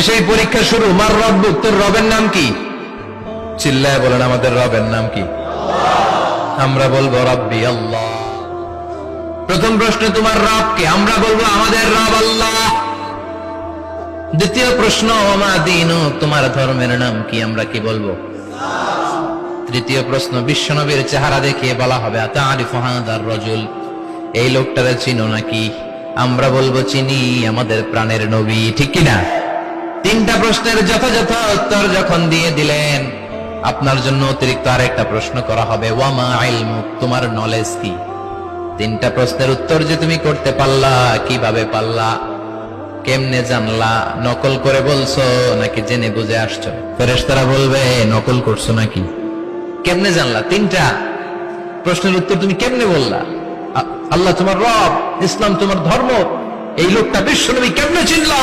এসেই পরীক্ষা শুরু। মার রব, তোর রবের নাম কি? চিল্লায় বলেন, আমাদের রবের নাম কি? আমরা বলব রব্বি আল্লাহ। প্রথম প্রশ্ন, তোমার রব কে? আমরা বলব, আমাদের রব আল্লাহ। দ্বিতীয় প্রশ্ন, ওমা দিন, তোমার ধর্মের নাম কি? আমরা কি বলব? তৃতীয় প্রশ্ন, বিশ্বনবীর চেহারা দেখিয়ে বলা হবে আতারিফ হাদার রজুল। এই লোকটারে চিনো নাকি? আমরা বলব, চিনি, আমাদের প্রাণের নবী। ঠিক কিনা? তিনটা প্রশ্নের যথাযথ উত্তর যখন দিয়ে দিলেন, আপনার জন্য অতিরিক্ত আরেকটা প্রশ্ন করা হবে, ওয়ামা তোমার নলেজ কি? তিনটা প্রশ্নের উত্তর যে তুমি করতে পারলা, কীভাবে পারলা, কেমনে জানলা, নকল করে বলছো নাকি জেনে বুঝে আসছো? ফেরেশতারা বলবে, নকল করছ নাকি? কেমনে জানলা? তিনটা প্রশ্নের উত্তর তুমি কেমনে বললা? আল্লাহ তোমার রব, ইসলাম তোমার ধর্ম, এই লোকটা বিশ্ব বিশ্বনবী কেমনে চিনলা?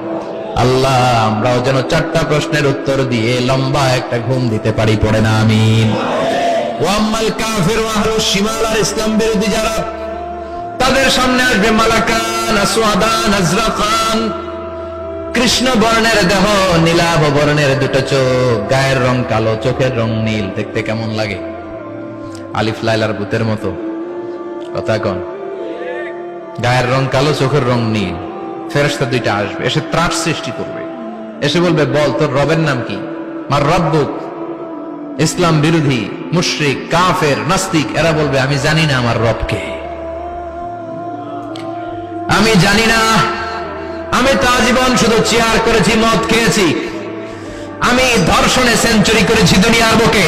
আল্লাহ, আমরাও যেন চারটা প্রশ্নের উত্তর দিয়ে লম্বা একটা ঘুম দিতে পারি, পড়ে না, আমিন। ওয়াম্মাল কাফির ওয়াহলু শিমাল আর ইসলাম বিরোধী যারা, তাদের সামনে আসবে মালাকান, আসওয়াদান, আজরাকান। কৃষ্ণ বর্ণের দেহ, নীলাভ বর্ণের দুটো চোখ, গায়ের রং কালো, চোখের রং নীল, দেখতে কেমন লাগে? আলিফ লাইলার ভূতের মতো। কথা কন। গায়ের রং কালো, চোখের রং নীল। ফেরেস্তা দুইটা আসবে। এসে ত্রাস সৃষ্টি করবে। এসে বলবে, বল, তোর রবের নাম কি? মার রব্বুক, ইসলাম বিরোধী, মুশরিক, কাফের, নাস্তিক, এরা বলবে, আমি জানি না আমার রবকে। আমি জানি না। আমি তা জীবন শুধু চেয়ার করেছি, মদ খেয়েছি। আমি ধর্ষণে সেঞ্চুরি করেছি দুনিয়ার বুকে।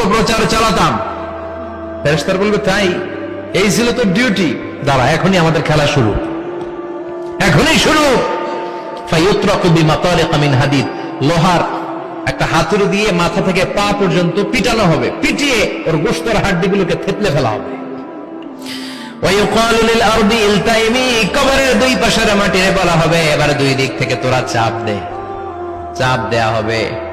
অপপ্রচার চালাতাম। ফেরেশতার বলবে, তাই, এই ছিল তোর ডিউটি দাঁড়া, এখনই আমাদের খেলা শুরু। এখনই শুরু। হাদিদ। লোহার একটা হাতুড়ি দিয়ে মাথা থেকে পা পর্যন্ত পিটানো হবে। পিটিয়ে ওর গোস্তের হাড্ডিগুলোকে থেতলে ফেলা হবে। দুই পাশের মাটিরে বলা হবে, এবার দুই দিক থেকে তোরা চাপ দে। চাপ দেয়া হবে।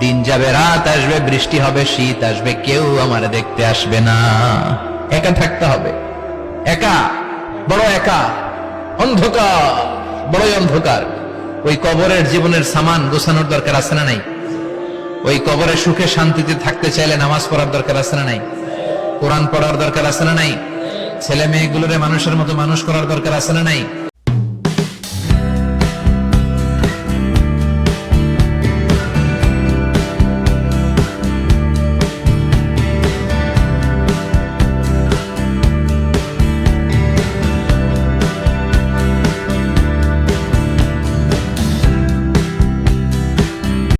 দিন যাবে, রাত আসবে, বৃষ্টি হবে, শীত আসবে, কেউ আমার দেখতে আসবে না। একা থাকতে হবে। একা, বড় একা, অন্ধকার, বড়ই অন্ধকার। ওই কবরের জীবনের সামান গোছানোর দরকার আছে না নাই? ওই কবরে সুখে শান্তিতে থাকতে চাইলে নামাজ পড়ার দরকার আছে না নাই? কোরআন পড়ার দরকার আছে না নাই? ছেলে মেয়েগুলোরে মানুষের মতো মানুষ করার দরকার আছে না নাই?